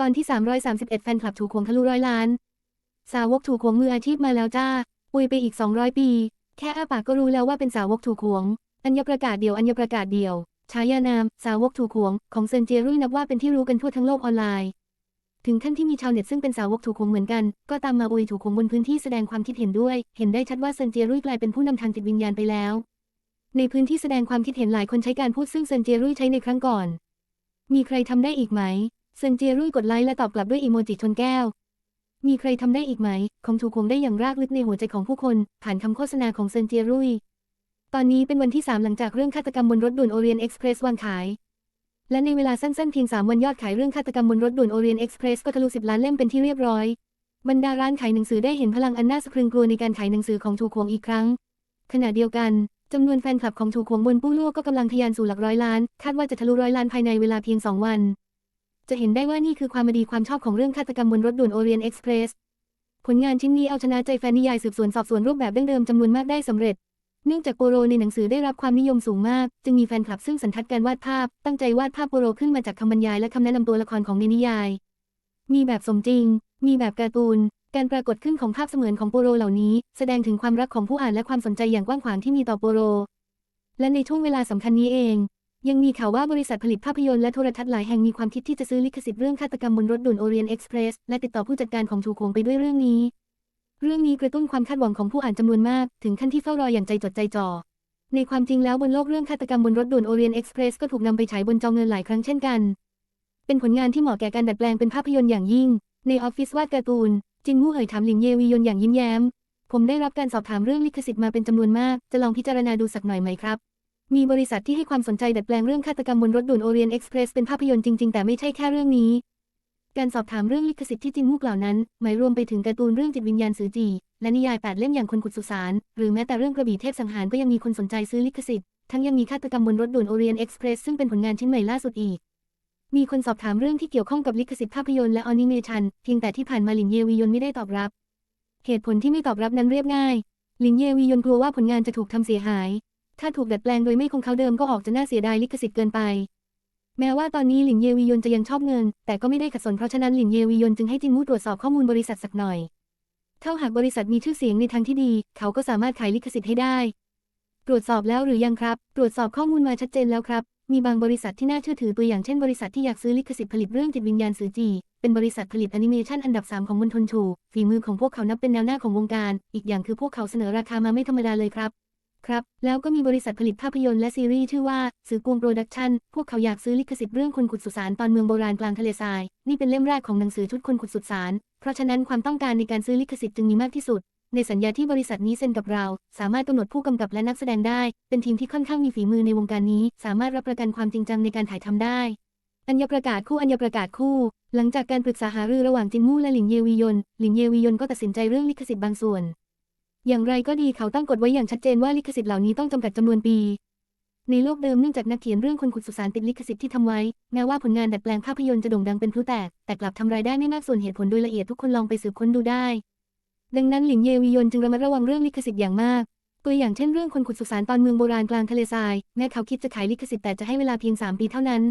ตอนที่ 331 แฟนคลับถูกหวงทะลุร้อยล้าน สาวกถูกหวงมืออาชีพมาแล้วจ้าอวยไปอีก 200 ปี แค่อ้าปากก็รู้แล้วว่าเป็นสาวกถูกหวง อัญประกาศเดียวอัญประกาศเดียว ฉายานาม สาวกถูกหวง ของเซินเจรุ่ยนับว่าเป็นที่รู้กันทั่วทั้งโลกออนไลน์ ถึงขั้นที่มีชาวเน็ตซึ่งเป็นสาวกถูกหวงเหมือนกัน ก็ตามมาอวยถูกหวงบนพื้นที่แสดงความคิดเห็นด้วย เห็นได้ชัดว่าเซินเจรุ่ยกลายเป็นผู้นำทางจิตวิญญาณไปแล้ว ในพื้นที่แสดงความคิดเห็นหลายคนใช้การพูดซึ่งเซินเจรุ่ยใช้ในครั้งก่อน มีใครทำได้อีกไหม เซินเจียรุ่ยกดไลค์และตอบกลับด้วยอีโมจิชนแก้ว มีใครทำได้อีกไหมของถูกคงได้อย่างรากลึกในหัวใจของผู้คน ผ่านคำโฆษณาของเซินเจียรุ่ย ตอนนี้เป็นวันที่ 3 หลังจากเรื่องฆาตกรรมบนรถด่วนโอเรียนเอ็กซ์เพรสวางขาย และในเวลาสั้นๆเพียง 3 วันยอดขายเรื่องฆาตกรรมบนรถด่วนโอเรียนเอ็กซ์เพรสก็ทะลุ10ล้านเล่มเป็นที่เรียบร้อย บรรดาร้านขายหนังสือได้เห็นพลังอันน่าสะพรึงกลัวในการขายหนังสือของถูกคงอีกครั้ง ขณะเดียวกันจำนวนแฟนคลับของถูกคงบนปู้ลั่วก็กำลังทะยานสู่หลักร้อยล้าน คาดว่าจะทะลุร้อยล้านภายในเวลาเพียง 2 วัน จะเห็นได้ว่านี่คือความดีความชอบของเรื่องฆาตกรรมบนรถด่วนโอเรียนเอ็กซ์เพรสผลงานชิ้นนี้เอาชนะใจแฟนนิยายสืบสวนสอบสวนรูปแบบดั้งเดิมจำนวนมากได้สำเร็จ เนื่องจากโปโรในหนังสือได้รับความนิยมสูงมาก จึงมีแฟนคลับซึ่งสันทัดการวาดภาพ ตั้งใจวาดภาพโปโรขึ้นมาจากคำบรรยายและคำแนะนำตัวละครของในนิยาย มีแบบสมจริง มีแบบการ์ตูน การปรากฏขึ้นของภาพเสมือนของโปโรเหล่านี้ แสดงถึงความรักของผู้อ่านและความสนใจอย่างกว้างขวางที่มีต่อโปโร และในช่วงเวลาสำคัญนี้เอง ยังมีข่าวว่าบริษัทผลิตภาพยนตร์และโทรทัศน์หลายแห่งมีความคิดที่จะซื้อลิขสิทธิ์เรื่องฆาตกรรมบนรถด่วนโอเรียนเอ็กซ์เพรสและติดต่อผู้จัดการของถูกโขงไปด้วยเรื่องนี้ เรื่องนี้กระตุ้นความคาดหวังของผู้อ่านจำนวนมาก ถึงขั้นที่เฝ้ารออย่างใจจดใจจ่อ ในความจริงแล้วบนโลกเรื่องฆาตกรรมบนรถด่วนโอเรียนเอ็กซ์เพรสก็ถูกนำไปฉายบนจอเงินหลายครั้งเช่นกัน เป็นผลงานที่เหมาะแก่การดัดแปลงเป็นภาพยนตร์อย่างยิ่ง ในออฟฟิศวาดการ์ตูน จินมู่เอ่ยถามหลิงเยวียนอย่างยิ้มแย้ม ผมได้รับการสอบถามเรื่องลิขสิทธิ์มาเป็นจำนวนมาก จะลองพิจารณาดูสักหน่อยไหมครับ มีบริษัทที่ให้ความสนใจดัดแปลงเรื่องฆาตกรรมบนรถด่วนโอเรียนเอ็กซ์เพรสเป็นภาพยนตร์จริง ๆ แต่ไม่ใช่แค่เรื่องนี้ การสอบถามเรื่องลิขสิทธิ์ที่จินมู่กล่าวนั้น หมายรวมไปถึงการ์ตูนเรื่องจิตวิญญาณสือจี และนิยายแปดเล่มอย่างคนขุดสุสาน หรือแม้แต่เรื่องกระบี่เทพสังหารก็ยังมีคนสนใจซื้อลิขสิทธิ์ ทั้งยังมีฆาตกรรมบนรถด่วนโอเรียนเอ็กซ์เพรสซึ่งเป็นผลงานชิ้นใหม่ล่าสุดอีก มีคนสอบถามเรื่องที่เกี่ยวข้องกับลิขสิทธิ์ภาพยนตร์และอนิเมชันเพียงแต่ที่ผ่านมาหลินเยวียนไม่ได้ตอบรับ เหตุผลที่ไม่ตอบรับนั้นเรียบง่ายหลินเยวียนกลัวว่าผลงานจะถูกทำเสียหาย ถ้าถูกดัดแปลงโดยไม่คงเขาเดิมก็ออกจะน่าเสียดายลิขสิทธิ์เกินไป แม้ว่าตอนนี้หลินเยวียนจะยังชอบเงิน แต่ก็ไม่ได้ขัดสนเพราะฉะนั้นหลินเยวียนจึงให้จินมูตรวจสอบข้อมูลบริษัทสักหน่อยถ้าหากบริษัทมีชื่อเสียงในทางที่ดี เขาก็สามารถขายลิขสิทธิ์ให้ได้ ตรวจสอบแล้วหรือยังครับ ตรวจสอบข้อมูลมาชัดเจนแล้วครับ มีบางบริษัทที่น่าเชื่อถือตัวอย่างเช่นบริษัทที่อยากซื้อลิขสิทธิ์ผลิตเรื่องจิตวิญญาณสือจีเป็นบริษัทผลิตแอนิเมชันอันดับ 3 ของมณฑลชูฝีมือของพวกเขานับเป็นแนวหน้าของวงการ อีกอย่างคือพวกเขาเสนอราคามาไม่ธรรมดาเลยครับ ครับ แล้วก็มีบริษัทผลิตภาพยนตร์และซีรีส์ชื่อว่าสือกวงโปรดักชั่น พวกเขาอยากซื้อลิขสิทธิ์เรื่องคนขุดสุสานตอนเมืองโบราณกลางทะเลทราย นี่เป็นเล่มแรกของหนังสือชุดคนขุดสุสาน เพราะฉะนั้นความต้องการในการซื้อลิขสิทธิ์จึงมีมากที่สุด ในสัญญาที่บริษัทนี้เซ็นกับเรา สามารถกำหนดผู้กำกับและนักแสดงได้ เป็นทีมที่ค่อนข้างมีฝีมือในวงการนี้ สามารถรับประกันความจริงจังในการถ่ายทำได้อัญญประกาศคู่อัญญประกาศคู่ หลังจากการปรึกษาหารือระหว่างจินมู่และหลินเยวียน หลินเยวียนก็ตัดสินใจเรื่องลิขสิทธิ์บางส่วน อย่างไรก็ดีเขาตั้งกฎไว้อย่างชัดเจนว่าลิขสิทธิ์เหล่านี้ต้องจำกัดจำนวนปี ในโลกเดิมเนื่องจากนักเขียนเรื่องคนขุดสุสานติดลิขสิทธิ์ที่ทำไว้ แม้ว่าผลงานดัดแปลงภาพยนตร์จะโด่งดังเป็นพลุแตก แต่กลับทำรายได้ไม่มากส่วนเหตุผลโดยละเอียดทุกคนลองไปสืบค้นดูได้ ดังนั้นหลินเยวียนจึงระมัดระวังเรื่องลิขสิทธิ์อย่างมากตัวอย่างเช่นเรื่องคนขุดสุสานตอนเมืองโบราณกลางทะเลทราย แม้เขาคิดจะขายลิขสิทธิ์แต่จะให้เวลาเพียง 3 ปีเท่านั้น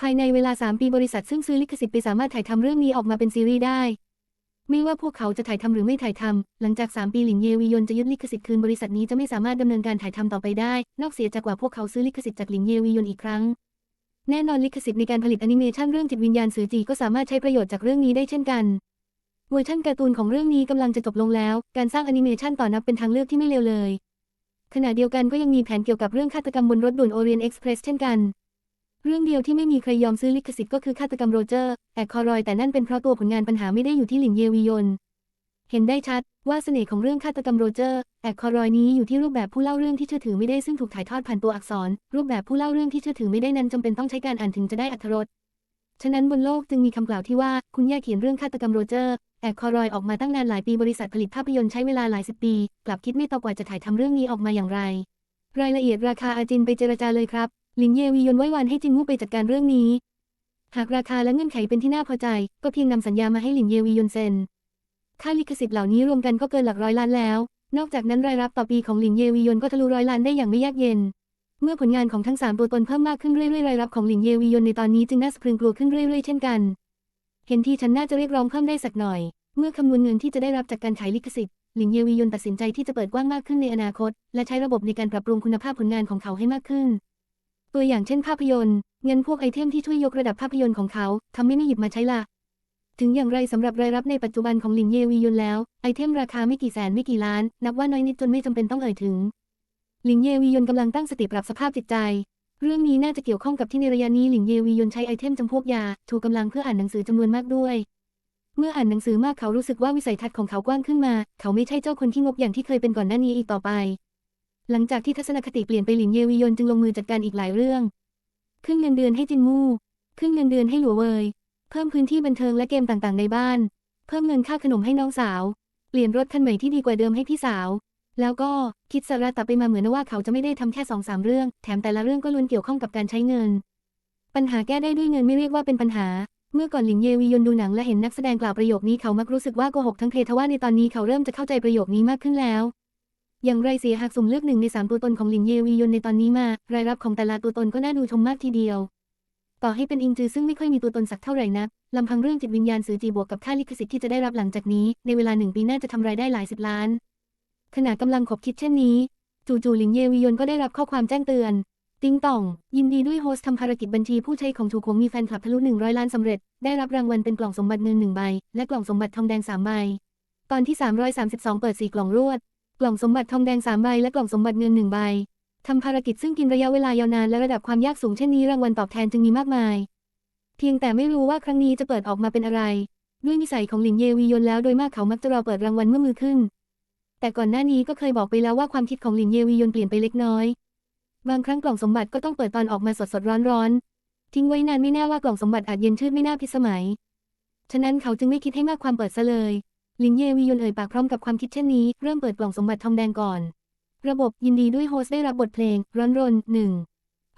ภายในเวลา 3 ปีบริษัทซึ่งซื้อลิขสิทธิ์ไปสามารถถ่ายทำเรื่องนี้ออกมาเป็นซีรีส์ได้ ไม่ว่าพวกเขาจะถ่ายทำหรือไม่ถ่ายทำ หลังจาก 3 ปีหลินเยวียนจะยึดลิขสิทธิ์คืนบริษัทนี้จะไม่สามารถดำเนินการถ่ายทำต่อไปได้ นอกเสียจากว่าพวกเขาซื้อลิขสิทธิ์จากหลินเยวียนอีกครั้ง แน่นอนลิขสิทธิ์ในการผลิตแอนิเมชันเรื่องจิตวิญญาณสือจีก็สามารถใช้ประโยชน์จากเรื่องนี้ได้เช่นกันเวอร์ชันการ์ตูนของเรื่องนี้กำลังจะจบลงแล้ว การสร้างแอนิเมชันต่อนับเป็นทางเลือกที่ไม่เลวเลย ขณะเดียวกันก็ยังมีแผนเกี่ยวกับเรื่องฆาตกรรมบนรถด่วนโอเรียนเอ็กซ์เพรสเช่นกัน เรื่องเดียวที่ไม่มีใครยอมซื้อลิขสิทธิ์ก็คือฆาตกรรมโรเจอร์แอกคอรอยแต่นั่นเป็นเพราะตัวผลงานปัญหาไม่ได้อยู่ที่หลินเยวียน เห็นได้ชัดว่าเสน่ห์ของเรื่องฆาตกรรมโรเจอร์แอกคอรอยนี้อยู่ที่รูปแบบผู้เล่าเรื่องที่เชื่อถือไม่ได้ซึ่งถูกถ่ายทอดผ่านตัวอักษร รูปแบบผู้เล่าเรื่องที่เชื่อถือไม่ได้นั้นจำเป็นต้องใช้การอ่านถึงจะได้อรรถรสฉะนั้นบนโลกจึงมีคำกล่าวที่ว่าคุณย่าเขียนเรื่องฆาตกรรมโรเจอร์แอกคอรอยออกมาตั้งนานหลายปีบริษัทผลิตภาพยนตร์ใช้เวลาหลายสิบปี กลับคิดไม่ตอกว่าจะถ่ายทำเรื่องนี้ออกมาอย่างไร รายละเอียดราคาอาจินไปเจรจาเลยครับ หลินเยวียนไว้วานให้จินมู่ไปจัดการเรื่องนี้ หากราคาและเงื่อนไขเป็นที่น่าพอใจ ก็เพียงนำสัญญามาให้หลินเยวียนเซ็น ค่าลิขสิทธิ์เหล่านี้รวมกันก็เกินหลักร้อยล้านแล้ว นอกจากนั้นรายรับต่อปีของหลินเยวียนก็ทะลุร้อยล้านได้อย่างไม่ยากเย็น เมื่อผลงานของทั้งสามตัวตนเพิ่มมากขึ้นเรื่อยๆ รายรับของหลินเยวียนในตอนนี้จึงน่าสะพรึงกลัวขึ้นเรื่อยๆ เช่นกัน เห็นทีฉันน่าจะเรียกร้องเพิ่มได้สักหน่อย เมื่อคำนวณเงินที่จะได้รับจากการขายลิขสิทธิ์หลิงเยวียนตัดสินใจที่จะเปิดกว้างมากขึ้นในอนาคต และใช้ระบบในการปรับปรุงคุณภาพผลงานของเขาให้มากขึ้น ตัวอย่างเช่นภาพยนตร์เงินพวกไอเทมที่ช่วยยกระดับภาพยนตร์ของเขาทำไม่ไม่หยิบมาใช้ละถึงอย่างไรสำหรับรายรับในปัจจุบันของหลิงเยวียนแล้ว ไอเทมราคาไม่กี่แสนไม่กี่ล้าน นับว่าน้อยนิดจนไม่จำเป็นต้องเอ่ยถึง หลิงเยวียนกำลังตั้งสติปรับสภาพจิตใจ เรื่องนี้น่าจะเกี่ยวข้องกับที่ในระยะนี้หลิงเยวียนใช้ไอเทมจำพวกยาถูกกำลังเพื่ออ่านหนังสือจำนวนมากด้วย เมื่ออ่านหนังสือมากเขารู้สึกว่าวิสัยทัศน์ของเขากว้างขึ้นมา เขาไม่ใช่เจ้าคนที่งกอย่างที่เคยเป็นก่อนหน้านี้อีกต่อไป หลังจากที่ทัศนคติเปลี่ยนไปหลิงเยวียนจึงลงมือจัดการอีกหลายเรื่อง ขึ้นเงินเดือนให้จินมู่ ขึ้นเงินเดือนให้หลัวเวย เพิ่มพื้นที่บันเทิงและเกมต่างๆ ในบ้าน เพิ่มเงินค่าขนมให้น้องสาว เปลี่ยนรถคันใหม่ที่ดีกว่าเดิมให้พี่สาว แล้วก็คิดสาระตับไปมาเหมือนว่าเขาจะไม่ได้ทำแค่สองสามเรื่อง แถมแต่ละเรื่องก็ล้วนเกี่ยวข้องกับการใช้เงิน ปัญหาแก้ได้ด้วยเงินไม่เรียกว่าเป็นปัญหา เมื่อก่อนหลิงเยวียนดูหนังและเห็นนักแสดงกล่าวประโยคนี้เขามักรู้สึกว่าโกหกทั้งเพทว่าในตอนนี้เขาเริ่มจะเข้าใจประโยคนี้มากขึ้นแล้ว อย่างไรเสียหากสุ่มเลือกหนึ่งในสามตัวตนของหลิงเยวียนในตอนนี้มา รายรับของแต่ละตัวตนก็น่าดูชมมากทีเดียว ต่อให้เป็นอิงจือซึ่งไม่ค่อยมีตัวตนสักเท่าไหร่นักลำพังเรื่องจิตวิญญาณสือจีบวกกับค่าลิขสิทธิ์ที่จะได้รับหลังจากนี้ ในเวลาหนึ่งปีน่าจะทำรายได้หลายสิบล้าน ขณะกำลังขบคิดเช่นนี้ จู่ๆหลิงเยวียนก็ได้รับข้อความแจ้งเตือน ติงต่อง ยินดีด้วยโฮสต์ทำภารกิจบัญชีผู้ใช้ของถูกหวงมีแฟนคลับทะลุ100 ล้านสำเร็จ ได้รับรางวัลเป็นกล่องสมบัติเงินหนึ่งใบ และกล่องสมบัติทองแดงสามใบ ตอนที่ 332 เปิด4กล่องรวด กล่องสมบัติทองแดงสามใบและกล่องสมบัติเงินหนึ่งใบทำภารกิจซึ่งกินระยะเวลายาวนานและระดับความยากสูงเช่นนี้รางวัลตอบแทนจึงมีมากมาย เพียงแต่ไม่รู้ว่าครั้งนี้จะเปิดออกมาเป็นอะไร ด้วยนิสัยของหลินเยวียนแล้วโดยมากเขามักจะรอเปิดรางวัลเมื่อมือขึ้น แต่ก่อนหน้านี้ก็เคยบอกไปแล้วว่าความคิดของหลินเยวียนเปลี่ยนไปเล็กน้อย บางครั้งกล่องสมบัติก็ต้องเปิดตอนออกมาสดสดร้อนร้อนๆทิ้งไว้นานไม่แน่ว่ากล่องสมบัติอาจเย็นชืดไม่น่าพิสมัย ฉะนั้นเขาจึงไม่คิดให้มากความเปิดซะเลย ลินเยวียนเอ่ยปากพร้อมกับความคิดเช่นนี้ เริ่มเปิดกล่องสมบัติทองแดงก่อน ระบบยินดีด้วยโฮสได้รับบทเพลง ร้อนรนหนึ่ง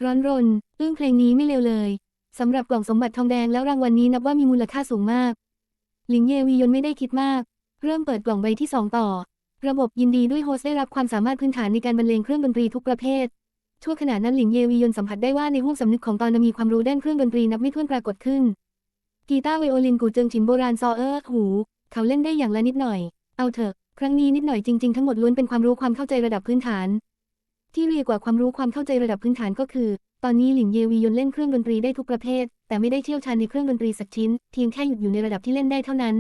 ร้อนรนอึ้งเพลงนี้ไม่เลวเลยสำหรับกล่องสมบัติทองแดงแล้วรางวัลนี้นับว่ามีมูลค่าสูงมากลินเยวียนไม่ได้คิดมาก เริ่มเปิดกล่องใบที่สองต่อ ระบบยินดีด้วยโฮสได้รับความสามารถพื้นฐานในการบรรเลงเครื่องดนตรีทุกประเภทชั่วขณะนั้นหลิงเยวียนสัมผัสได้ว่าในห้วงสำนึกของตอนนั้นมีความรู้ด้านเครื่องดนตรีนับไม่ถ้วนปรากฏขึ้น กีตาร์ไวโอลินกูเจิงฉินโบราณซอเออร์หู เขาเล่นได้อย่างละนิดหน่อย เอาเถอะ ครั้งนี้นิดหน่อยจริงๆทั้งหมดล้วนเป็นความรู้ความเข้าใจระดับพื้นฐาน ที่เรียกว่าความรู้ความเข้าใจระดับพื้นฐานก็คือ ตอนนี้หลิงเยวียนเล่นเครื่องดนตรีได้ทุกประเภท แต่ไม่ได้เชี่ยวชาญในเครื่องดนตรีสักชิ้น เพียงแค่หยุดอยู่ในระดับที่เล่นได้เท่านั้น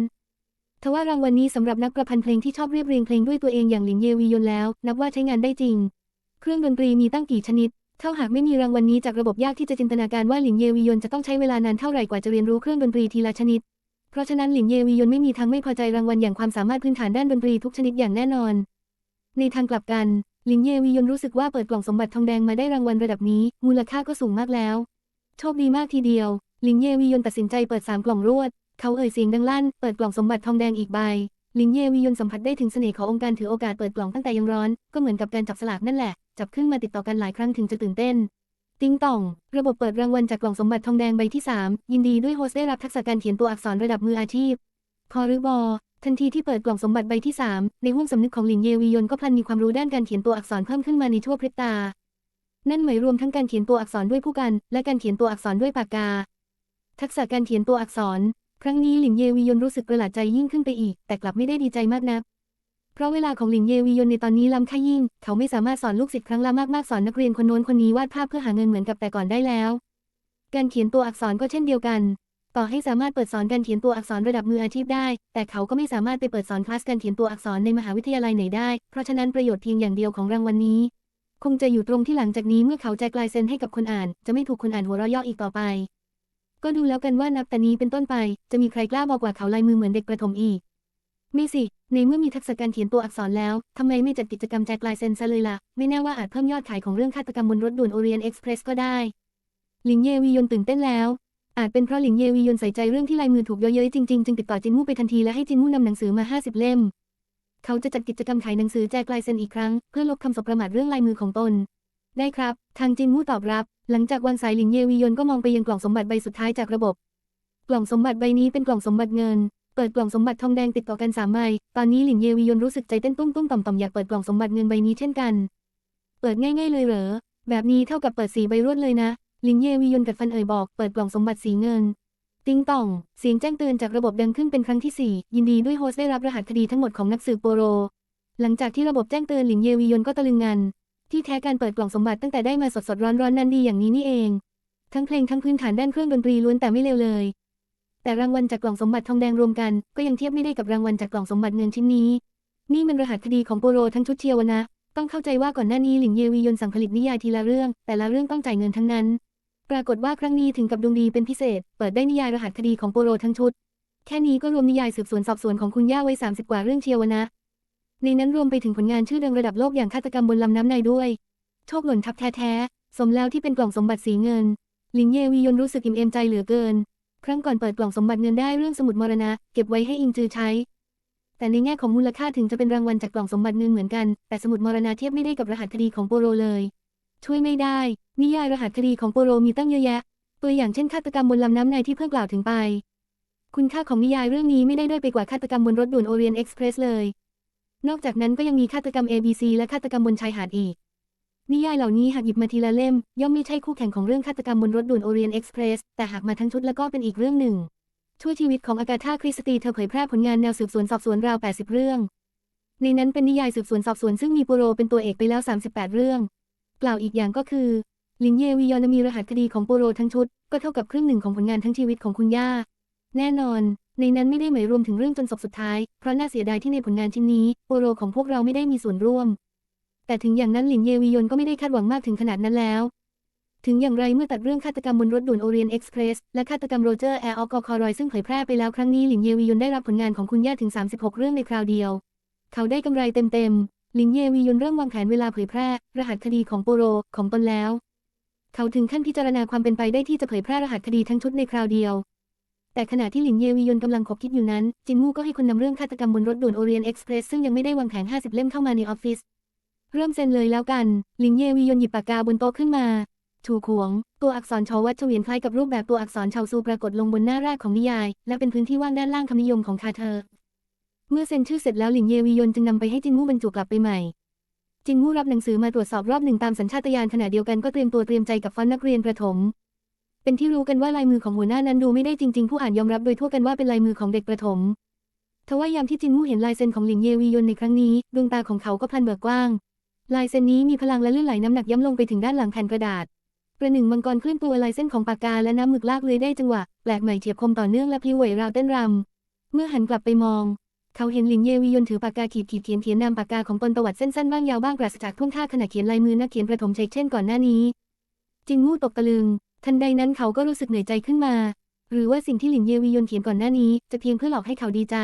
ทว่ารางวัลนี้สำหรับนักประพันธ์เพลงที่ชอบเรียบเรียงเพลงด้วยตัวเองอย่างหลิงเยวียนแล้ว นับว่าใช้งานได้จริง เครื่องดนตรีมีตั้งกี่ชนิด เท่าหากไม่มีรางวัลนี้จากระบบยากที่จะจินตนาการว่าหลิงเยวียนจะต้องใช้เวลานานเท่าไหร่กว่าจะเรียนรู้เครื่องดนตรีทีละชนิด เพราะฉะนั้นหลิงเยวียนไม่มีทางไม่พอใจรางวัลอย่างความสามารถพื้นฐานด้านดนตรีทุกชนิดอย่างแน่นอน ในทางกลับกันหลิงเยวียนรู้สึกว่าเปิดกล่องสมบัติทองแดงมาได้รางวัลระดับนี้ มูลค่าก็สูงมากแล้ว โชคดีมากทีเดียว หลิงเยวียนตัดสินใจเปิดสามกล่องรวด เขาเอ่ยเสียงดังลั่นเปิดกล่องสมบัติทองแดงอีกใบหลิงเยวียนสัมผัสได้ถึงเสน่ห์ขององค์การถือโอกาสเปิดกล่องตั้งแต่ยังร้อน ก็เหมือนกับการจับสลากนั่นแหละ จับขึ้นมาติดต่อกันหลายครั้งถึงจะตื่นเต้น ติงต่อง ระบบเปิดรางวัลจากกล่องสมบัติทองแดงใบที่ 3 ยินดีด้วยโฮสได้รับทักษะการเขียนตัวอักษรระดับมืออาชีพ คอรือบอ ทันทีที่เปิดกล่องสมบัติใบที่ 3 ในห้วงสำนึกของหลินเยวียนก็พลันมีความรู้ด้านการเขียนตัวอักษรเพิ่มขึ้นมาในชั่วพริบตา นั่นหมายรวมทั้งการเขียนตัวอักษรด้วยผู้กัน และการเขียนตัวอักษรด้วยปากกา ทักษะการเขียนตัวอักษร ครั้งนี้หลินเยวียนรู้สึกประหลาดใจยิ่งขึ้นไปอีก แต่กลับไม่ได้ดีใจมากนัก เพราะเวลาของหลินเยวียนในตอนนี้ล้ำค่ายิ่ง เขาไม่สามารถสอนลูกศิษย์ครั้งละมากๆสอนนักเรียนคนโน้นคนนี้วาดภาพเพื่อหาเงินเหมือนกับแต่ก่อนได้แล้ว การเขียนตัวอักษรก็เช่นเดียวกัน ต่อให้สามารถเปิดสอนการเขียนตัวอักษรระดับมืออาชีพได้ แต่เขาก็ไม่สามารถไปเปิดสอนคลาสการเขียนตัวอักษรในมหาวิทยาลัยไหนได้ เพราะฉะนั้นประโยชน์เพียงอย่างเดียวของรางวัลนี้ คงจะอยู่ตรงที่หลังจากนี้เมื่อเขาแจกลายเซ็นให้กับคนอ่าน จะไม่ถูกคนอ่านหัวเราะเย่ออีกต่อไป ก็ดูแล้วกันว่านับแต่นี้เป็นต้นไป จะมีใครกล้าบอกว่าเขาลายมือเหมือนเด็กประถมอีก ไม่สิ ในเมื่อมีทักษะการเขียนตัวอักษรแล้ว ทำไมไม่จัดกิจกรรมแจกลายเซ็นซะเลยล่ะ ไม่แน่ว่าอาจเพิ่มยอดขายของเรื่องฆาตกรรมบนรถด่วนโอเรียนเอ็กซ์เพรสก็ได้ หลิงเยวียนตื่นเต้นแล้ว อาจเป็นเพราะหลิงเยวียนใส่ใจเรื่องที่ลายมือถูกเยอะเย้ยจริงๆ จึงติดต่อจินมู่ไปทันทีและให้จินมู่นำหนังสือมา 50 เล่ม เขาจะจัดกิจกรรมขายหนังสือแจกลายเซ็นอีกครั้ง เพื่อลบคำสบประมาทเรื่องลายมือของตน ได้ครับ ทางจินมู่ตอบรับ หลังจากวางสายหลิงเยวียนก็มองไปยังกล่องสมบัติใบสุดท้ายจากระบบ กล่องสมบัติใบนี้เป็นกล่องสมบัติเงิน เปิดกล่องสมบัติทองแดงติดต่อกันสามใบ ตอนนี้หลินเยวียนรู้สึกใจเต้นตุ้มตุ้มต่อมต่อมอยากเปิดกล่องสมบัติเงินใบนี้เช่นกัน เปิดง่ายๆเลยเหรอ แบบนี้เท่ากับเปิดสีใบรวดเลยนะ หลินเยวียนกัดฟันเอ่ยบอก เปิดกล่องสมบัติสีเงิน ติ้งต่อง เสียงแจ้งเตือนจากระบบดังขึ้นเป็นครั้งที่ 4 ยินดีด้วยโฮสต์ได้รับรหัสคดีทั้งหมดของนักสืบโปโร หลังจากที่ระบบแจ้งเตือนหลินเยวียนก็ตะลึงงัน ที่แท้การเปิดกล่องสมบัติตั้งแต่ได้มาสดสดร้อนร้อนๆนั้นดีอย่างนี้นี่เอง ทั้งเพลงทั้งพื้นฐานด้านเครื่องดนตรีล้วนแต่ไม่เลวเลย แต่รางวัลจากกล่องสมบัติทองแดงรวมกัน ก็ยังเทียบไม่ได้กับรางวัลจากกล่องสมบัติเงินชิ้นนี้ นี่มันรหัสคดีของโปโรทั้งชุดเชียวนะ ต้องเข้าใจว่าก่อนหน้านี้หลินเยวียนสั่งผลิตนิยายทีละเรื่อง แต่ละเรื่องต้องจ่ายเงินทั้งนั้น ปรากฏว่าครั้งนี้ถึงกับดวงดีเป็นพิเศษ เปิดได้นิยายรหัสคดีของโปโรทั้งชุด แค่นี้ก็รวมนิยายสืบสวนสอบสวนของคุณย่าไว้30 กว่าเรื่องเชียวนะ ในนั้นรวมไปถึงผลงานชื่อดังระดับโลกอย่างฆาตกรรมบนลำน้ำในด้วย โชคหล่นทับแท้ๆ สมแล้วที่เป็นกล่องสมบัติสีเงิน หลินเยวียนรู้สึกอิ่มเอมใจเหลือเกิน ครั้งก่อนเปิดกล่องสมบัติเงินได้เรื่องสมุดมรณะ เก็บไว้ให้อิงจือใช้ แต่ในแง่ของมูลค่าถึงจะเป็นรางวัลจากกล่องสมบัติเงินเหมือนกัน แต่สมุดมรณะเทียบไม่ได้กับรหัสคดีของโปโรเลย ช่วยไม่ได้ นิยายรหัสคดีของโปโรมีตั้งเยอะแยะ ตัวอย่างเช่นฆาตกรรมบนลำน้ำในที่เพิ่งกล่าวถึงไป คุณค่าของนิยายเรื่องนี้ไม่ได้ด้อยไปกว่าฆาตกรรมบนรถด่วนโอเรียนเอ็กซ์เพรสเลย นอกจากนั้นก็ยังมีฆาตกรรม ABC และฆาตกรรมบนชายหาดอีก นิยายเหล่านี้หากหยิบมาทีละเล่ม ย่อมไม่ใช่คู่แข่งของเรื่องฆาตกรรมบนรถด่วนโอเรียนเอ็กซ์เพรสแต่หากมาทั้งชุดแล้วก็เป็นอีกเรื่องหนึ่ง ช่วยชีวิตของอากาธาคริสตีเธอเผยแพร่ผลงานแนวสืบสวนสอบสวนราว 80 เรื่อง ในนั้นเป็นนิยายสืบสวนสอบสวนซึ่งมีปูโรเป็นตัวเอกไปแล้ว 38 เรื่อง กล่าวอีกอย่างก็คือลินเยวียอนมีรหัสคดีของปูโรทั้งชุด ก็เท่ากับครึ่งหนึ่งของผลงานทั้งชีวิตของคุณย่า แน่นอน ในนั้นไม่ได้หมายรวมถึงเรื่องจนศพสุดท้าย เพราะน่าเสียดายที่ในผลงานชิ้นนี้ปูโรของพวกเราไม่ได้มีส่วนร่วม แต่ถึงอย่างนั้นหลินเยวียนก็ไม่ได้คาดหวังมากถึงขนาดนั้นแล้ว ถึงอย่างไรเมื่อตัดเรื่องฆาตกรรมบนรถด่วนโอเรียนเอ็กซ์เพรสและฆาตกรรมโรเจอร์แอร์ออกคอรอยซึ่งเผยแพร่ไปแล้วครั้งนี้หลินเยวียนได้รับผลงานของคุณย่าถึง 36 เรื่องในคราวเดียว เขาได้กำไรเต็มๆหลินเยวียนเริ่มวางแผนเวลาเผยแพร่ รหัสคดีของโปโรของตนแล้ว เขาถึงขั้นพิจารณาความเป็นไปได้ที่จะเผยแพร่รหัสคดีทั้งชุดในคราวเดียวแต่ขณะที่หลินเยวียนกำลังคบคิดอยู่นั้น จินมู่ก็ให้คนนำเรื่องฆาตกรรมบนรถด่วนโอเรียนเอ็กซ์เพรสซึ่งยังไม่ได้วางแผน 50 เล่มเข้ามาในออฟฟิศ เริ่มเซ็นเลยแล้วกันหลินเยวียนหยิบปากกาบนโต๊ะขึ้นมา ถูขวง ตัวอักษรชอวัดเฉวียนคล้ายกับรูปแบบตัวอักษรชาวซูปรากฏลงบนหน้าแรกของนิยาย และเป็นพื้นที่ว่างด้านล่างคำนิยมของคาเธอร์เมื่อเซ็นชื่อเสร็จแล้วหลินเยวียนจึงนำไปให้จินมู่บรรจุกลับไปใหม่ จินมู่รับหนังสือมาตรวจสอบรอบหนึ่งตามสัญชาตญาณขณะเดียวกันก็เตรียมตัวเตรียมใจกับฟอนต์นักเรียนประถม เป็นที่รู้กันว่าลายมือของหัวหน้านั้นดูไม่ได้จริง ๆ ผู้อ่านยอมรับโดยทั่วกันว่าเป็นลายมือของเด็กประถมทว่ายามที่จินมู่เห็นลายเซ็นของหลินเยวียนในครั้งนี้ ดวงตาของเขาก็พลันเบิกกว้าง ลายเซ็นนี้มีพลังและลื่นไหลน้ำหนักย้ำลงไปถึงด้านหลังแผ่นกระดาษ ประหนึ่งมังกรเคลื่อนตัวลายเส้นของปากกาและน้ำหมึกลากเลื้อยได้จังหวะแปลกใหม่เฉียบคมต่อเนื่องและพลิ้วไหวราวเต้นรำ เมื่อหันกลับไปมอง เขาเห็นหลินเยวียนถือปากกาขีดขีดเขียนเขียนนามปากกาของตนประวัติเส้นสั้นบ้างยาวบ้างปราศจากท่วงท่าขณะเขียนลายมือนักเขียนประถมเช็คเช่นก่อนหน้านี้ จินมู่ตกตะลึง ทันใดนั้นเขาก็รู้สึกเหนื่อยใจขึ้นมา หรือว่าสิ่งที่หลินเยวียนเขียนก่อนหน้านี้จะเพียงเพื่อหลอกให้เขาดีใจ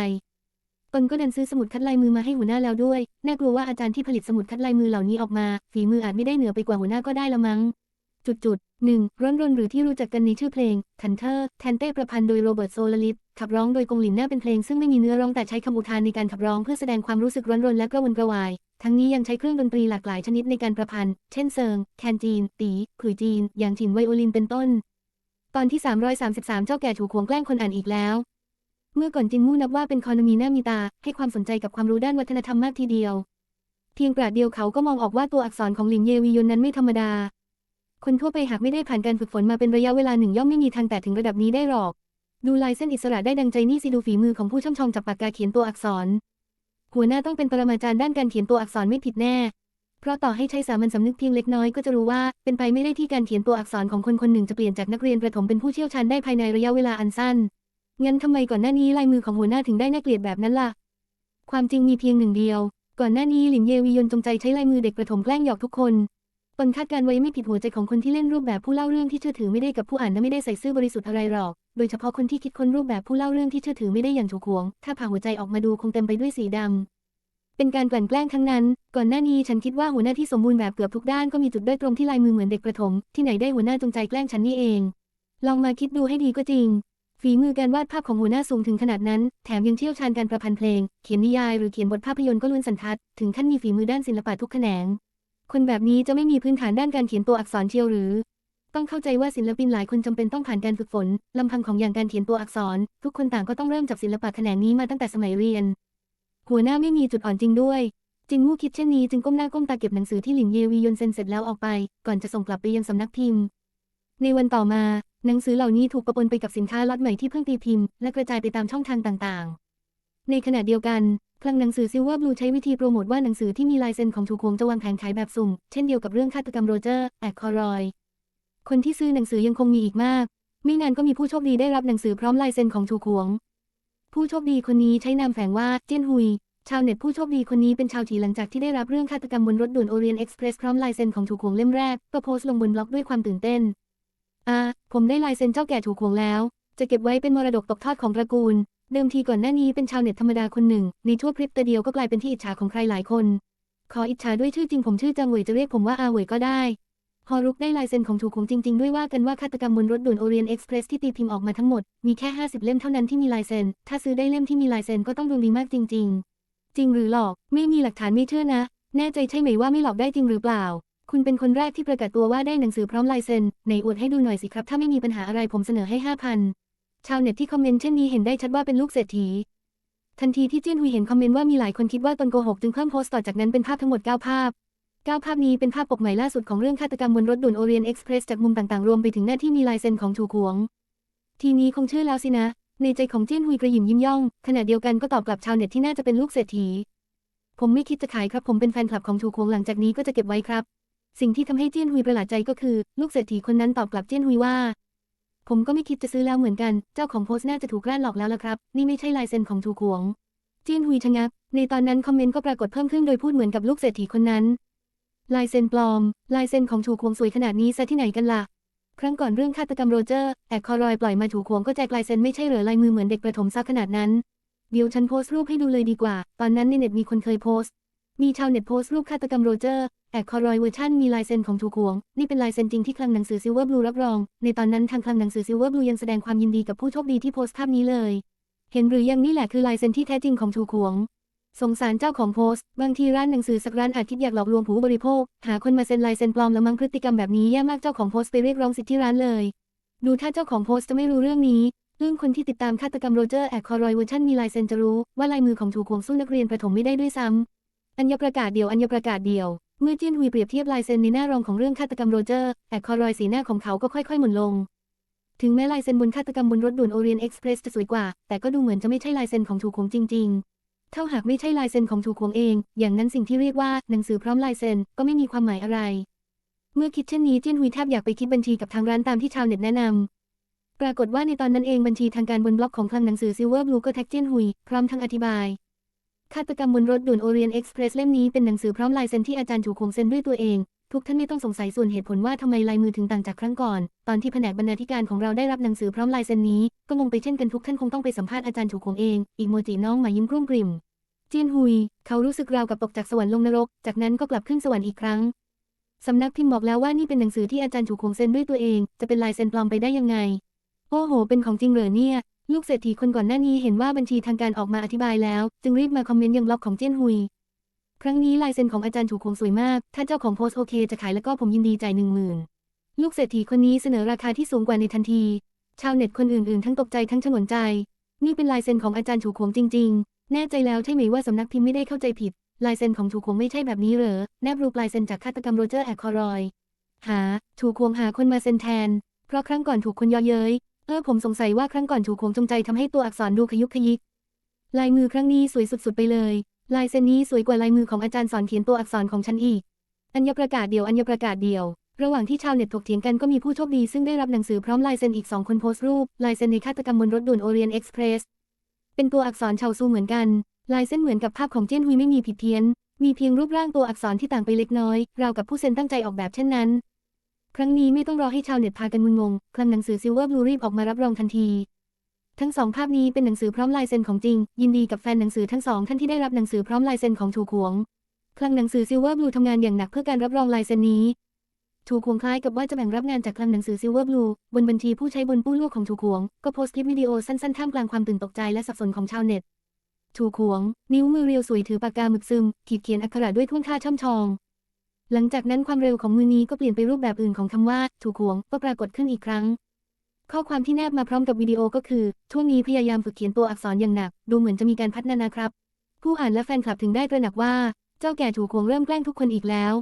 ตนก็เดินซื้อสมุดคัดลายมือมาให้หัวหน้าแล้วด้วย น่ากลัวว่าอาจารย์ที่ผลิตสมุดคัดลายมือเหล่านี้ออกมา ฝีมืออาจไม่ได้เหนือไปกว่าหัวหน้าก็ได้ละมั้ง จุดจุดหนึ่งร้อนรนหรือที่รู้จักกันในชื่อเพลงทันเทอร์แทนเต้ประพันธ์โดยโรเบิร์ตโซลลิตขับร้องโดยกงหลินหน้าเป็นเพลงซึ่งไม่มีเนื้อร้องแต่ใช้คำอุทานในการขับร้องเพื่อแสดงความรู้สึกร้อนรนและกระวนกระวาย ทั้งนี้ยังใช้เครื่องดนตรีหลากหลายชนิดในการประพันธ์ เช่นเซิง แคนจีน ตีขลุยจีน อย่างฉินไวโอลินเป็นต้น ตอนที่ 333 เจ้าแก่ถูกขวงแกล้งคนอ่านอีกแล้ว เมื่อก่อนจินมู่นับว่าเป็นคอนมีหน้ามีตา ให้ความสนใจกับความรู้ด้านวัฒนธรรมมากทีเดียว เพียงปราดเดียวเขาก็มองออกว่าตัวอักษรของหลินเยวียนนั้นไม่ธรรมดา คนทั่วไปหากไม่ได้ผ่านการฝึกฝนมาเป็นระยะเวลาหนึ่งย่อมไม่มีทางแต่ถึงระดับนี้ได้หรอก ดูลายเส้นอิสระได้ดังใจนี่สิดูฝีมือของผู้ช่ำชองจับปากกาเขียนตัวอักษร หัวหน้าต้องเป็นปรมาจารย์ด้านการเขียนตัวอักษรไม่ผิดแน่ เพราะต่อให้ใช้สามัญสำนึกเพียงเล็กน้อยก็จะรู้ว่าเป็นไปไม่ได้ที่การเขียนตัวอักษรของคนคนหนึ่งจะเปลี่ยนจากนักเรียนประถมเป็นผู้เชี่ยวชาญได้ภายในระยะเวลาอันสั้น งั้นทำไมก่อนหน้านี้ลายมือของหัวหน้าถึงได้น่าเกลียดแบบนั้นล่ะ ความจริงมีเพียงหนึ่งเดียว ก่อนหน้านี้หลินเยวียนจงใจใช้ลายมือเด็กประถมแกล้งหยอกทุกคนตนคาดการไว้ไม่ผิดหัวใจของคนที่เล่นรูปแบบผู้เล่าเรื่องที่เชื่อถือไม่ได้กับผู้อ่านและไม่ได้ใส่ซื่อบริสุทธิ์อะไรหรอก โดยเฉพาะคนที่คิดค้นรูปแบบผู้เล่าเรื่องที่เชื่อถือไม่ได้อย่างถูกขวง ถ้าผ่าหัวใจออกมาดูคงเต็มไปด้วยสีดำ เป็นการกลั่นแกล้งทั้งนั้น ก่อนหน้านี้ฉันคิดว่าหัวหน้าที่สมบูรณ์แบบเกือบทุกด้านก็มีจุดด้อยตรงที่ลายมือเหมือนเด็กประถม ที่ไหนได้หัวหน้าจงใจแกล้งฉันนี่เอง ลองมาคิดดูให้ดีก็จริง ฝีมือการวาดภาพของหัวหน้าสูงถึงขนาดนั้น แถมยังเชี่ยวชาญการประพันธ์เพลง เขียนนิยายหรือเขียนบทภาพยนตร์ก็ล้วนสันทัด ถึงขั้นมีฝีมือด้านศิลปะทุกแขนง คนแบบนี้จะไม่มีพื้นฐานด้านการเขียนตัวอักษรเชียวหรือ ต้องเข้าใจว่าศิลปินหลายคนจำเป็นต้องผ่านการฝึกฝนลำพังของอย่างการเขียนตัวอักษร ทุกคนต่างก็ต้องเริ่มจากศิลปะแขนงนี้มาตั้งแต่สมัยเรียน หัวหน้าไม่มีจุดอ่อนจริงด้วยจิงมู่คิดเช่นนี้จึงก้มหน้าก้มตาเก็บหนังสือที่หลินเยวียนเซ็นเสร็จแล้วออกไป ก่อนจะส่งกลับไปยังสำนักพิมพ์ ในวันต่อมา หนังสือเหล่านี้ถูกประปนไปกับสินค้าล็อตใหม่ที่เพิ่งตีพิมพ์และกระจายไปตามช่องทางต่างๆ ในขณะเดียวกันคลังหนังสือซิลเวอร์บลูใช้วิธีโปรโมทว่าหนังสือที่มีลายเซ็นของถูกโงจะวางแผนขายแบบสุ่ม เช่นเดียวกับเรื่องฆาตกรรมโรเจอร์แอกคอรอย คนที่ซื้อหนังสือยังคงมีอีกมาก ไม่นานก็มีผู้โชคดีได้รับหนังสือพร้อมลายเซ็นของถูกขวงผู้โชคดีคนนี้ใช้นามแฝงว่าเจียนฮุย ชาวเน็ตผู้โชคดีคนนี้เป็นชาวจีหลังจากที่ได้รับเรื่องฆาตกรรมบนรถด่วนโอเรียนเอ็กซ์เพรสพร้อมลายเซ็นของถูกขวงเล่มแรกก็โพสต์ลงบนบล็อกด้วยความตื่นเต้น อาผมได้ลายเซ็นเจ้าแก่ถูกขวงแล้ว จะเก็บไว้เป็นมรดกตกทอดของตระกูล เดิมทีก่อนหน้านี้เป็นชาวเน็ตธรรมดาคนหนึ่ง ในชั่วพริบตาเดียวก็กลายเป็นที่อิจฉาของใครหลายคน ขออิจฉาด้วยชื่อจริงผมชื่อจางเหวยจะเรียกผมว่าอาเหวยก็ได้ฮอรุกได้ลายเซ็นของถูกคงจริง ๆ ด้วยว่ากันว่าฆาตกรรมบนรถด่วนโอเรียนเอ็กซ์เพรสที่ตีพิมพ์ออกมาทั้งหมด มีแค่ 50 เล่มเท่านั้นที่มีลายเซ็น ถ้าซื้อได้เล่มที่มีลายเซ็นก็ต้องดวงดีมากจริง ๆ จริงหรือหลอก ไม่มีหลักฐานไม่เชื่อนะ แน่ใจใช่ไหมว่าไม่หลอกได้จริงหรือเปล่า คุณเป็นคนแรกที่ประกาศตัวว่าได้หนังสือพร้อมลายเซ็นไหนอวดให้ดูหน่อยสิครับ ถ้าไม่มีปัญหาอะไรผมเสนอให้5,000ชาวเน็ตที่คอมเมนต์เช่นนี้เห็นได้ชัดว่าเป็นลูกเศรษฐี ทันทีที่เจี้ยนฮุยเห็นคอมเมนต์ว่ามีหลายคนคิดว่าตนโกหกจึงเพิ่มโพสต์ต่อจากนั้นเป็นภาพทั้งหมด 9 ภาพ 9 ภาพนี้เป็นภาพปกใหม่ล่าสุดของเรื่องฆาตกรรมบนรถด่วนโอเรียนเอ็กซ์เพรสจากมุมต่างๆรวมไปถึงหน้าที่มีลายเซ็นของถูกหวง ทีนี้คงเชื่อแล้วสินะ ในใจของเจี้ยนฮุยกระหยิมยิ้มย่อง ขณะเดียวกันก็ตอบกลับชาวเน็ตที่น่าจะเป็นลูกเศรษฐี ผมไม่คิดจะขายครับผมเป็นแฟนคลับของถูกหวงหลังจากนี้ก็จะเก็บไว้ครับ สิ่งที่ทำให้เจี้ยนฮุยประหลาดใจก็คือ ลูกเศรษฐีคนนั้นตอบกลับเจี้ยนฮุยว่า ผมก็ไม่คิดจะซื้อแล้วเหมือนกัน เจ้าของโพสต์น่าจะถูกกลั่นหลอกแล้วละครับ นี่ไม่ใช่ลายเซ็นของถูกหวง เจี้ยนฮุยชะงัก ในตอนนั้นคอมเมนต์ก็ปรากฏเพิ่มขึ้นโดยพูดเหมือนกับลูกเศรษฐีคนนั้น ลายเซ็นปลอม ลายเซ็นของถูกหวงสวยขนาดนี้ซะที่ไหนกันล่ะ ครั้งก่อนเรื่องฆาตกรรมโรเจอร์แอกคอรอยปล่อยมาถูกหวงก็แจกลายเซ็นไม่ใช่เหรอลายมือเหมือนเด็กประถมซะขนาดนั้น เดี๋ยวฉันโพสต์รูปให้ดูเลยดีกว่า ตอนนั้นในเน็ตมีคนเคยโพสต์ มีชาวเน็ตโพสต์รูปฆาตกรรมโรเจอร์ แอกคอรอยเวอร์ชันมีลายเซ็นของถูกหวง นี่เป็นลายเซ็นจริงที่คลังหนังสือซิลเวอร์บลูรับรอง ในตอนนั้นทางคลังหนังสือซิลเวอร์บลูยังแสดงความยินดีกับผู้โชคดีที่โพสต์ภาพนี้เลย เห็นหรือยังนี่แหละคือลายเซ็นที่แท้จริงของถูกหวง สงสารเจ้าของโพสต์ บางทีร้านหนังสือสักร้านอาจคิดอยากหลอกลวงผู้บริโภค หาคนมาเซ็นลายเซ็นปลอมแล้วมั้งพฤติกรรมแบบนี้แย่มากเจ้าของโพสต์ไปเรียกร้องสิทธิ์ที่ร้านเลย ดูถ้าเจ้าของโพสต์จะไม่รู้เรื่องนี้เรื่องคนที่ติดตามฆาตกรรมโรเจอร์แอกคอรอยเวอร์ชันมีลายเซ็นจะรู้ว่าลายมือของถูกหวงสู้นักเรียนประถมไม่ได้ด้วยซ้ำ อัญญประกาศเดียวอัญญประกาศเดียวเมื่อเจี้นฮุยเปรียบเทียบลายเซ็นในหน้ารองของเรื่องฆาตกรรมโรเจอร์แอกคอรอยสีหน้าของเขาก็ค่อยๆหมุนลง ถึงแม้ลายเซ็นบนฆาตกรรมบนรถด่วนโอเรียนเอ็กซ์เพรสจะสวยกว่า แต่ก็ดูเหมือนจะไม่ใช่ลายเซ็นของถูกหวงจริง ๆ เท่าหากไม่ใช่ลายเซ็นของถูกหวงเอง อย่างนั้นสิ่งที่เรียกว่าหนังสือพร้อมลายเซ็นก็ไม่มีความหมายอะไร เมื่อคิดเช่นนี้เจี้นฮุยแทบอยากไปคิดบัญชีกับทางร้านตามที่ชาวเน็ตแนะนำปรากฏว่าในตอนนั้นเองบัญชีทางการบนบล็อกของคลังหนังสือซิลเวอร์บลูก็แท็กเจี้นฮุยพร้อมทั้งอธิบาย ฆาตกรรมบนรถด่วนโอเรียนเอ็กซ์เพรสเล่มนี้เป็นหนังสือพร้อมลายเซ็นที่อาจารย์ถูกคงเซ็นด้วยตัวเอง ทุกท่านไม่ต้องสงสัยส่วนเหตุผลว่าทำไมลายมือถึงต่างจากครั้งก่อน ตอนที่แผนกบรรณาธิการของเราได้รับหนังสือพร้อมลายเซ็นนี้ ก็งงไปเช่นกันทุกท่านคงต้องไปสัมภาษณ์อาจารย์ถูกคงเองอีกโมจิน้องหมายิ้มรุ่มกริ่มเจียนฮุย เขารู้สึกราวกับตกจากสวรรค์ลงนรก จากนั้นก็กลับขึ้นสวรรค์อีกครั้งสำนักพิมพ์บอกแล้วว่านี่เป็นหนังสือที่อาจารย์ถูกคงเซ็นด้วยตัวเอง จะเป็นลายเซ็นปลอมไปได้ยังไงโอ้โห เป็นของจริงเหรอเนี่ย ลูกเศรษฐีคนก่อนหน้านี้เห็นว่าบัญชีทางการออกมาอธิบายแล้ว จึงรีบมาคอมเมนต์ยังบล็อกของเจี้ยนฮุย ครั้งนี้ลายเซ็นของอาจารย์ถูกคงสวยมาก ถ้าเจ้าของโพสต์โอเคจะขายแล้วก็ผมยินดีจ่ายหนึ่งหมื่นลูกเศรษฐีคนนี้เสนอราคาที่สูงกว่าในทันที ชาวเน็ตคนอื่นๆ ทั้งตกใจทั้งฉงนใจ นี่เป็นลายเซ็นของอาจารย์ถูกคงจริง ๆ แน่ใจแล้วใช่ไหมว่าสำนักพิมพ์ไม่ได้เข้าใจผิด ลายเซ็นของถูกคงไม่ใช่แบบนี้เหรอ แนบรูปลายเซ็นจากฆาตกรรมโรเจอร์แอคคอรอย หา ถูกคงหาคนมาเซ็นแทน เพราะครั้งก่อนถูกคนยอเย้ย เออผมสงสัยว่าครั้งก่อนถูกควงจงใจทำให้ตัวอักษรดูขยุกขยิก ลายมือครั้งนี้สวยสุดๆไปเลย ลายเซ็นนี้สวยกว่าลายมือของอาจารย์สอนเขียนตัวอักษรของฉันอีก อัญญประกาศเดียวอัญญประกาศเดียว ระหว่างที่ชาวเน็ตถกเถียงกันก็มีผู้โชคดีซึ่งได้รับหนังสือพร้อมลายเซ็นอีกสองคนโพสต์รูปลายเซ็นในฆาตกรรมบนรถด่วนโอเรียนเอ็กซ์เพรสเป็นตัวอักษรชาวซูเหมือนกัน ลายเส้นเหมือนกับภาพของเจี้ยนฮุยไม่มีผิดเพี้ยนมีเพียงรูปร่างตัวอักษรที่ต่างไปเล็กน้อย ราวกับผู้เซ็นตั้งใจออกแบบเช่นนั้น ครั้งนี้ไม่ต้องรอให้ชาวเน็ตพากันงุนงง คลังหนังสือซิลเวอร์บลูรีบออกมารับรองทันที ทั้งสองภาพนี้เป็นหนังสือพร้อมลายเซ็นของจริง ยินดีกับแฟนหนังสือทั้งสองท่านที่ได้รับหนังสือพร้อมลายเซ็นของถูกหวง คลังหนังสือซิลเวอร์บลูทำงานอย่างหนักเพื่อการรับรองลายเซ็นนี้ ถูกหวงคล้ายกับว่าจะแบ่งรับงานจากคลังหนังสือซิลเวอร์บลูบนบัญชีผู้ใช้บนปู้ลวกของถูกหวง ก็โพสต์คลิปวิดีโอสั้นๆท่ามกลางความตื่นตกใจและสับสนของชาวเน็ตถูกหวง นิ้วมือเรียวสวยถือปากกาหมึกซึมขีดเขียนอักขระด้วยท่วงท่าช่ำชอง หลังจากนั้นความเร็วของมือนี้ก็เปลี่ยนไปรูปแบบอื่นของคำว่า ถูกหวง ก็ปรากฏขึ้นอีกครั้ง ข้อความที่แนบมาพร้อมกับวิดีโอก็คือ ช่วงนี้พยายามฝึกเขียนตัวอักษรอย่างหนัก ดูเหมือนจะมีการพัฒนานะครับ ผู้อ่านและแฟนคลับถึงได้ตระหนักว่า เจ้าแก่ถูกหวงเริ่มแกล้งทุกคนอีกแล้ว